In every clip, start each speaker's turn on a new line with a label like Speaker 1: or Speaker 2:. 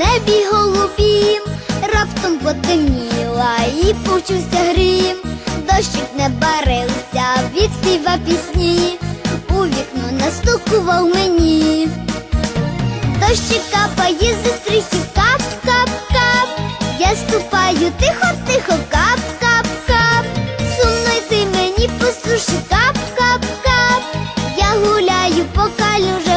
Speaker 1: Небі голубім, раптом потемніла і почувся грім. Дощик не барився, відспіва пісні, у вікно настукував мені. Дощик капає зі стрихи, кап, кап, кап. Я ступаю тихо, тихо, кап, кап, кап. Сумно йти мені по суші, кап, кап, кап. Я гуляю по калюжам,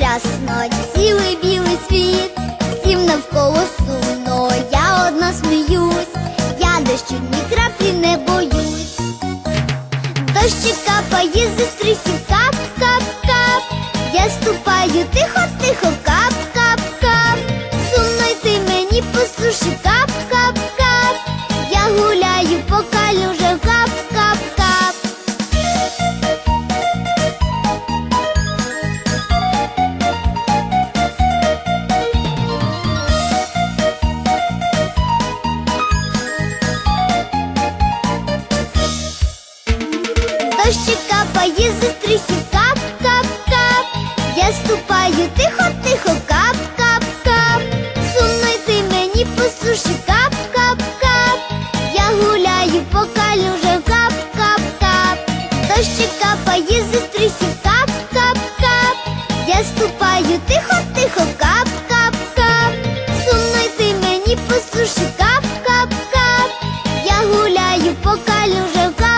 Speaker 1: рясно, цілий білий світ, всім навколо сумно, я одна сміюсь, я дощу ні краплі не боюсь. Дощик капає зі стрихів, кап, кап, кап. Я ступаю тихо, тихо, кап, кап, кап. Сумно йти мені по суші, кап. Капає зі стрихів, кап, кап, кап. Я ступаю тихо, тихо, кап, кап, кап. Сумно йти мені по суші, кап, кап, кап. Я гуляю по калюжам, кап, кап, кап. Дощик капає зі стрихів, кап, кап, кап. Я ступаю тихо, тихо, кап, кап, кап. Сумно йти мені по суші, кап, кап, кап. Я гуляю по калюжам, кап,